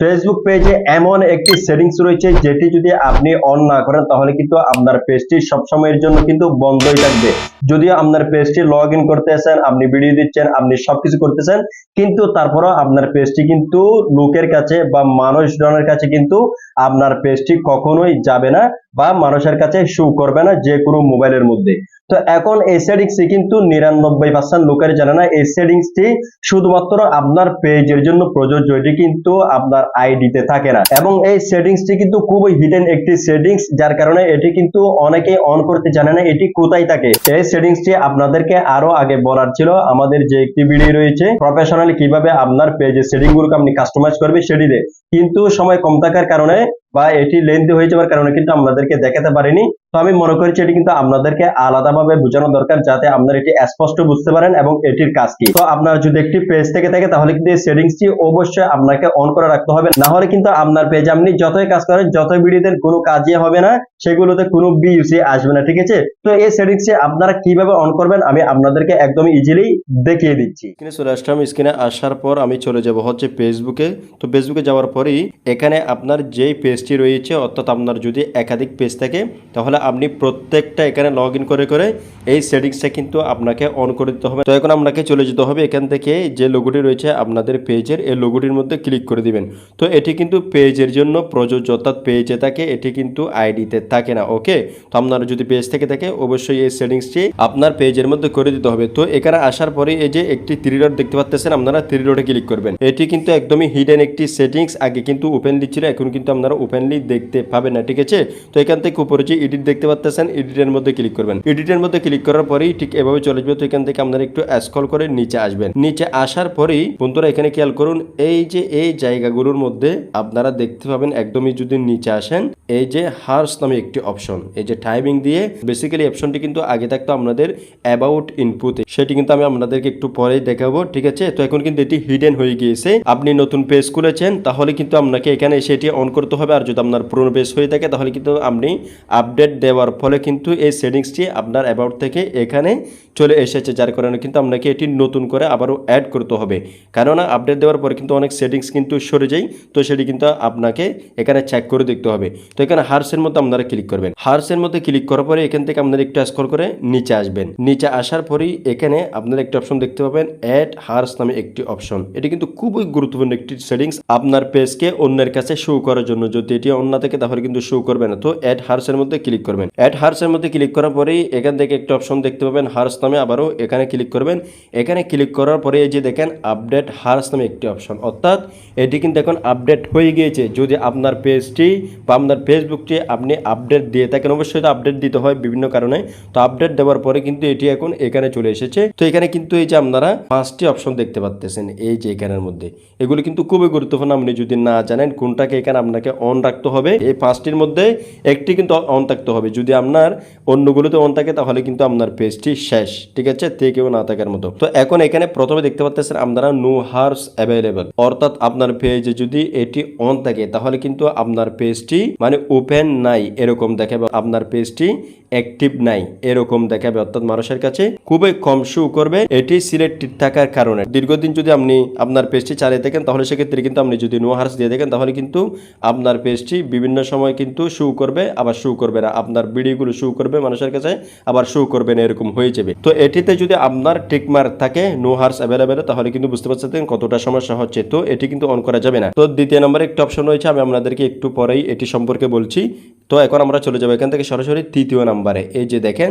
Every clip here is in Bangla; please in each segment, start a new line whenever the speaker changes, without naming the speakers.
ফেসবুক পেজে এমন একটি সেটিংস রয়েছে, যেটি যদি আপনি অন না করেন, তাহলে কিন্তু আপনার পেজটি সবসময়ের জন্য কিন্তু বন্ধই থাকবে। যদিও আপনার পেজটি লগ ইন করতেছেন আপনি ভিডিও দিচ্ছেন, আপনি সবকিছু করতেছেন, কিন্তু তারপরেও আপনার পেজটি কিন্তু লোকের কাছে বা মানুষজনের কাছে কিন্তু আপনার পেজটি কখনোই যাবে না বা মানুষের কাছে শো করবে না যে কোনো মোবাইলের মধ্যে। তো এখন এই সেটিংসটি কিন্তু নিরানব্বই পার্সেন্ট লোকের জানে না। এই সেটিংসটি শুধুমাত্র আপনার পেজের জন্য প্রযোজ্য। এটি কিন্তু আপনার আইডিতে থাকে না। এবং এই সেটিংসটি কিন্তু খুবই হিডেন একটি সেটিংস যার কারণে এটি কিন্তু অনেকেই অন করতে জানে না এটি কোথায় থাকে। এই সেটিংসটি আপনাদেরকে আরও আগে বলার ছিল। আমাদের যে একটি ভিডিও রয়েছে প্রফেশনালি কীভাবে আপনার পেজের সেটিং গুলোকে আপনি কাস্টমাইজ করবে সেটিতে। কিন্তু সময় কম থাকার কারণে বা এটি লেন্থি হয়ে যাওয়ার কারণে কিন্তু আপনাদেরকে দেখাতে পারিনি। তো আমি মনে করছি এটি কিন্তু আপনাদেরকে আলাদাভাবে বোঝানো দরকার যাতে আপনারা এটি স্পষ্ট বুঝতে পারেন এবং এটির কাজ কি। তো আপনার যদি একটি পেজ থেকে থাকে তাহলে কিন্তু এই সেটিংসটি অবশ্যই আপনাকে অন করে রাখতে হবে। না হলে কিন্তু আপনার পেজ আপনি যতই কাজ করেন, যতই ভিডিও দেন কোনো কাজই হবে না, সেগুলোতে কোনো বিউসি আসবে না, ঠিক আছে? তো এই সেটিংসটি আপনারা কীভাবে অন করবেন আমি আপনাদেরকে একদম ইজিলি দেখিয়ে দিচ্ছি।
স্ক্রিনে চলে আসলাম, স্ক্রিনে আসার পর আমি চলে যাব হচ্ছে ফেসবুকে তো ফেসবুকে যাওয়ার পরেই এখানে আপনার যেই পেজটি রয়েছে, অর্থাৎ আপনার যদি একাধিক পেজ থাকে, তাহলে আপনি প্রত্যেকটা এখানে লগ করে করে এই সেটিংসটা কিন্তু আপনাকে অন করে দিতে হবে। তো এখন আপনাকে চলে যেতে হবে এখান থেকে, যে লোগোটি রয়েছে আপনাদের পেজের, এই লোগোটির মধ্যে ক্লিক করে দিবেন। তো এটি কিন্তু পেজের জন্য প্রযোজ্য, অর্থাৎ পেজে থাকে, এটি কিন্তু আইডিতে থাকে না ওকে তো আপনার যদি পেজ থেকে থাকে, অবশ্যই এই সেটিংসটি আপনার পেজের মধ্যে করে দিতে হবে। তো এখানে আসার পরে এই যে একটি থ্রি ডট দেখতে পাচ্ছেন আপনারা থ্রি ডটে ক্লিক করবেন। এটি কিন্তু একদমই হিডেন একটি সেটিংস, আগে কিন্তু ওপেনলি দিচ্ছিল, এখন কিন্তু আপনারা ওপেনলি দেখতে পাবেন না, ঠিক আছে? তো এখান থেকে উপরে যে এডিট দেখতে পাচ্ছেন এডিটের মধ্যে ক্লিক করবেন। এডিটের মধ্যে ক্লিক করার পরেই ঠিক এভাবে চলে যাবে, তো এখান থেকে আপনারা একটু স্ক্রল করে নিচে আসবেন। নিচে আসার পরেই বন্ধুরা এখানে খেয়াল করুন, এই যে এই জায়গাগুলোর মধ্যে আপনারা দেখতে পাবেন, একদমই যদি নিচে আসেন, এই যে হার্স নামে একটি অপশন এই যে টাইমিং দিয়ে বেসিক্যালি অপশনটি কিন্তু আগে থাকতো আপনাদের অ্যাবাউট ইনপুট সেটি কিন্তু আমি আপনাদেরকে একটু পরেই দেখাবো, ঠিক আছে? তো এখন কিন্তু এটি হিডেন হয়ে গিয়েছে। আপনি নতুন পেজ খুলেছেন, তাহলে কিন্তু আপনাকে এখানে সেটি অন করতে হবে, আর যদি আপনার পুরনো হয়ে থাকে, তাহলে কিন্তু আপনি আপডেট দেওয়ার ফলে কিন্তু এই সেটিংসটি আপনার অ্যাবাউট থেকে এখানে চলে এসেছে। যার কারণে কিন্তু আপনাকে এটি নতুন করে আবারও অ্যাড করতে হবে। কেননা আপডেট দেওয়ার পরে কিন্তু অনেক সেটিংস কিন্তু সরে যায়, তো সেটি কিন্তু আপনাকে এখানে চেক করে দেখতে হবে। তো এখানে হার্সের মধ্যে আপনারা ক্লিক করবেন। হার্সের মধ্যে ক্লিক করার পরে এখান থেকে আপনারা একটু স্ক্রল করে নিচে আসবেন। নিচে আসার পরেই এখানে আপনারা একটি অপশন দেখতে পাবেন অ্যাড হার্স নামে একটি অপশন এটি কিন্তু খুবই গুরুত্বপূর্ণ একটি সেটিংস আপনার পেজকে অন্যের কাছে শো করার জন্য। যদি এটি অন্য থেকে, তাহলে কিন্তু শো করবে না। তো অ্যাড হার্সের মধ্যে ক্লিক করবেন। অ্যাড হার্সের মধ্যে ক্লিক করার পরেই এখান থেকে একটা অপশন দেখতে পাবেন হার্স নামে আবারও এখানে ক্লিক করবেন। এখানে ক্লিক করার পরে এই যে দেখেন আপডেট হার্স নামে একটি অপশন অর্থাৎ এটি কিন্তু এখন আপডেট হয়ে গিয়েছে। যদি আপনার পেজটি বা আপনার ফেসবুকটি আপনি আপডেট দিয়ে থাকেন, অবশ্যই তো আপডেট দিতে হয় বিভিন্ন কারণে। তো আপডেট দেওয়ার পরে কিন্তু এটি এখন এখানে চলে এসেছে। তো এখানে কিন্তু এই যে আপনারা পাঁচটি অপশন দেখতে পাচ্তেছেন এই যে এখানের মধ্যে। এগুলো কিন্তু খুবই গুরুত্বপূর্ণ, আপনি যদি না জানেন কোনটাকে এখানে আপনাকে অন রাখতে হবে। এই পাঁচটির মধ্যে একটি কিন্তু অন থাকতে হবে। যদি আপনার অন্যগুলোতে অন থাকে, তাহলে কিন্তু আপনার পেজটি শেষ। ঠিক আছে? তে কেউ না থাকার মতো। তো এখন এখানে প্রথমে দেখতে পাচ্ছেন আপনারা নো হার্স অ্যাভেলেবল অর্থাৎ আপনার পেজে যদি এটি অন থাকে, তাহলে কিন্তু আপনার পেজটি মানে ওপেন নাই, এরকম দেখাবে। আপনার পেজটি অ্যাক্টিভ নাই, এরকম দেখাবে। অর্থাৎ মানুষের কাছে খুবই কম শু করবে। এটি সিলেক্টেড থাকার কারণে। দীর্ঘদিন যদি আপনি আপনার পেজটি চালিয়ে থাকেন, তাহলে সেক্ষেত্রে কিন্তু আপনি যদি নো হার্স দিয়ে দেখেন তাহলে কিন্তু আপনার পেজটি বিভিন্ন সময় কিন্তু শু করবে, আবার শু করবে না। আপনার ভিডিওগুলো শো করবে মানুষের কাছে, আবার শু করবে না, এরকম হয়ে যাবে। তো এটিতে যদি আপনার টিকমার্ক থাকে নো হার্স অ্যাভেলেবেল তাহলে কিন্তু বুঝতে পারছেন কতটা সমস্যা হচ্ছে। তো এটি কিন্তু অন করা যাবে না। তো দ্বিতীয় নম্বরে একটি অপশন রয়েছে, আমি আপনাদেরকে একটু পরেই এটি সম্পর্কে বলছি। তো এখন আমরা চলে যাব এখান থেকে সরাসরি তৃতীয় নাম্বারে। এই যে দেখেন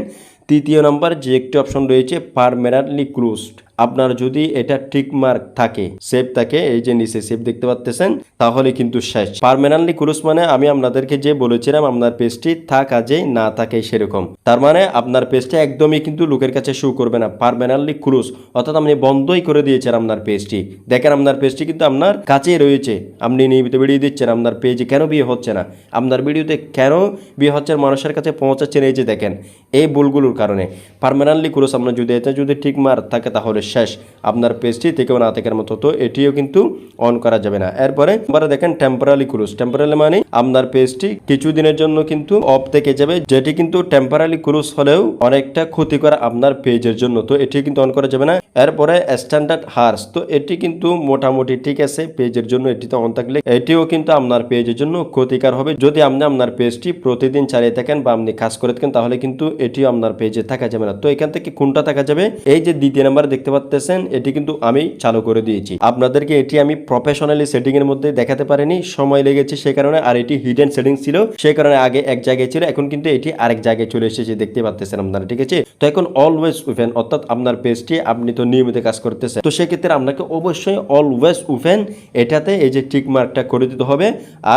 তৃতীয় নম্বর যে একটি অপশন রয়েছে পারমানেন্টলি ক্লোজড আপনার যদি এটা টিক মার্ক থাকে সেভ থাকে, এই যে নিচে সেভ দেখতে পাচ্তেছেন তাহলে কিন্তু শেষ। পারমানেন্টলি ক্লোজ মানে আমি আপনাদেরকে যে বলেছিলাম, আপনার পেজটি থাক আজে না থাকে সেরকম। তার মানে আপনার পেজটা একদমই কিন্তু লোকের কাছে শো করবে না পারমানেন্টলি ক্লোজ অর্থাৎ আপনি বন্ধই করে দিয়েছেন আপনার পেজটি দেখেন আপনার পেজটি কিন্তু আপনার কাছেই রয়েছে। আপনি নিয়মিত ভিডিও দিচ্ছেন, আপনার পেজে কেন বিয়ে হচ্ছে না? আপনার ভিডিওতে কেন বিয়ে হচ্ছে? মানুষের কাছে পৌঁছাচ্ছেন এই যে দেখেন। এই ভুলগুলোর কারণে। পারমানেন্টলি ক্রস আপনার যদি এটা যদি ঠিক মার থাকে তাহলে শেষ। আপনার পেজটি থেকেও না থাকার মতো, তো এটিও কিন্তু অন করা যাবে না। এরপরে এবারে দেখেন টেম্পোরারি ক্রুজ টেম্পোরারি মানে আপনার পেজটি কিছুদিনের জন্য কিন্তু অফ থেকে যাবে, যেটি কিন্তু টেম্পোরারি ক্রুজ হলেও অনেকটা ক্ষতিকর আপনার পেজের জন্য, তো এটি কিন্তু অন করা যাবে না। এরপরে স্ট্যান্ডার্ড হার্স তো এটি কিন্তু মোটামুটি ঠিক আছে পেজের জন্য এটিতে অন থাকলে এটিও কিন্তু আপনার পেজের জন্য ক্ষতিকর হবে। যদি আপনি আপনার পেজটি প্রতিদিন চালিয়ে থাকেন বা আপনি কাজ করে থাকেন, তাহলে কিন্তু এটিও আপনার পেজে থাকা যাবে না। তো এখান থেকে কোনটা থাকা যাবে? এই যে দ্বিতীয় নাম্বার দেখতে পাচ্ছেন এটি কিন্তু আমি চালু করে দিয়েছি। আপনাদেরকে এটি আমি প্রফেশনালি সেটিং এর মধ্যে দেখাতে পারিনি, সময় লেগেছে সে কারণে, আর এটি হিডেন সেটিং ছিল, সে কারণে আগে এক জায়গায় ছিল, এখন কিন্তু এটি আরেক জায়গায় চলে এসেছে, দেখতে পাচ্ছেন আপনারা, ঠিক আছে? তো এখন অলওয়েজ ওপেন অর্থাৎ আপনার পেজটি আপনি তো নিয়মিত কাজ করতেছেন। তো সেক্ষেত্রে আপনাকে অবশ্যই অলওয়েজ ওপেন এটাতে এই যে টিক মার্কটা করে দিতে হবে,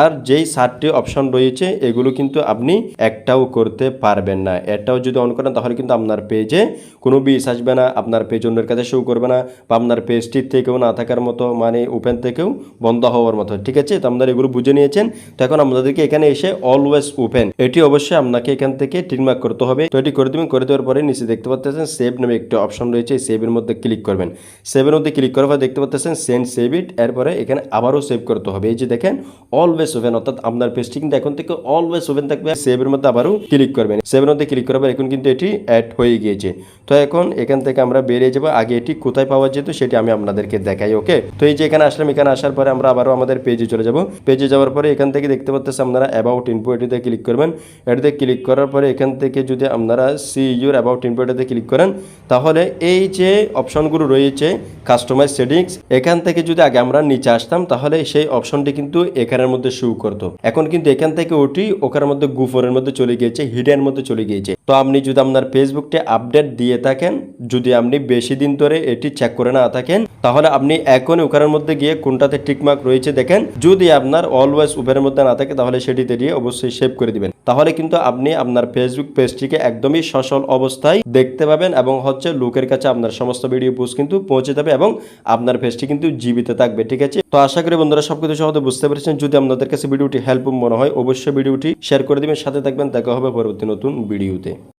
আর যেই সাতটি অপশন রয়েছে, এগুলো কিন্তু আপনি একটাও করতে পারবেন না। এটাও যদি অন করেন, তাহলে কিন্তু আপনার পেজে কোনো বিষ আসবে না, আপনার পেজ অন্যের কাছে শো করবে না। আপনার পেজটির থেকেও না থাকার মতো মানে ওপেন থেকেও বন্ধ হওয়ার মতো। ঠিক আছে? তো আপনারা এগুলো বুঝে নিয়েছেন। তো এখন আপনাদেরকে এখানে এসে অলওয়েজ ওপেন এটি অবশ্যই আপনাকে এখান থেকে টিকমার্ক করতে হবে। তো এটি করে দেবেন, করে দেওয়ার পরে নিচে দেখতে পাচ্ছেন সেভ নামে একটি অপশন রয়েছে। এই সেভের মধ্যে ক্লিক করবেন। সেভের মধ্যে ক্লিক করার পর দেখতে পাচ্ছেন সেন্ড সেভ ইট এরপরে এখানে আবারও সেভ করতে হবে। এই যে দেখেন অলওয়েজ ওপেন অর্থাৎ আপনার পেজটি কিন্তু এখন থেকে অলওয়েজ ওপেন থাকবে। সেভের মধ্যে আবারও ক্লিক করবেন। সেভের মধ্যে ক্লিক করার পর এখন কিন্তু এটি অ্যাড হয়ে গিয়েছে। তো এখন এখান থেকে আমরা বেরিয়ে যাব। আগে এটি কোথায় পাওয়া যেত, সেটি আমি আপনাদেরকে দেখাই, ওকে? তো এই যে এখানে আসলাম, এখানে আসার পরে আমরা আবারও আমাদের পেজে চলে যাব। পেজে যাওয়ার পরে এখান থেকে দেখতে পাচ্ছেন আপনারা অ্যাবাউট ইনফো এটিতে ক্লিক করবেন। এটিতে ক্লিক করার পরে এখান থেকে যদি আপনারা সি ইউর অ্যাবাউট ইনফো এটিতে ক্লিক করেন, তাহলে এই যে অপশনগুলো রয়েছে কাস্টমাইজ সেটিংস এখান থেকে যদি আগে আমরা নিচে আসতাম, তাহলে সেই অপশনটি কিন্তু এখানের মধ্যে শু করতো। এখন কিন্তু এখান থেকে ওটি ওখানের মধ্যে গুফরের মধ্যে চলে গিয়েছে হিডের মধ্যে চলে গিয়েছে। তো আপনি যদি আপনার ফেসবুকটি আপডেট দিয়ে থাকেন, যদি আপনি বেশি দিন ধরে এটি চেক করে না থাকেন, তাহলে আপনি এখন ওখানের মধ্যে গিয়ে কোনটাতে টিকমার্ক রয়েছে দেখেন। যদি আপনার অলওয়েজ উপরের মধ্যে না থাকে, তাহলে সেটিতে দিয়ে অবশ্যই সেভ করে দিবেন। তাহলে কিন্তু আপনি আপনার ফেসবুক পেজটিকে একদমই সচল অবস্থায় দেখতে পাবেন এবং হচ্ছে লোকের কাছে আপনার সমস্ত ভিডিও পোস্ট কিন্তু পৌঁছে যাবে এবং আপনার পেজটি কিন্তু জীবিত থাকবে, ঠিক আছে? তো আশা করি বন্ধুরা সবকিছু সহজে বুঝতে পেরেছেন। যদি আপনাদের কাছে ভিডিওটি হেল্প মনে হয়, অবশ্যই ভিডিওটি শেয়ার করে দিবেন। সাথে থাকবেন, দেখা হবে পরবর্তী নতুন ভিডিওতে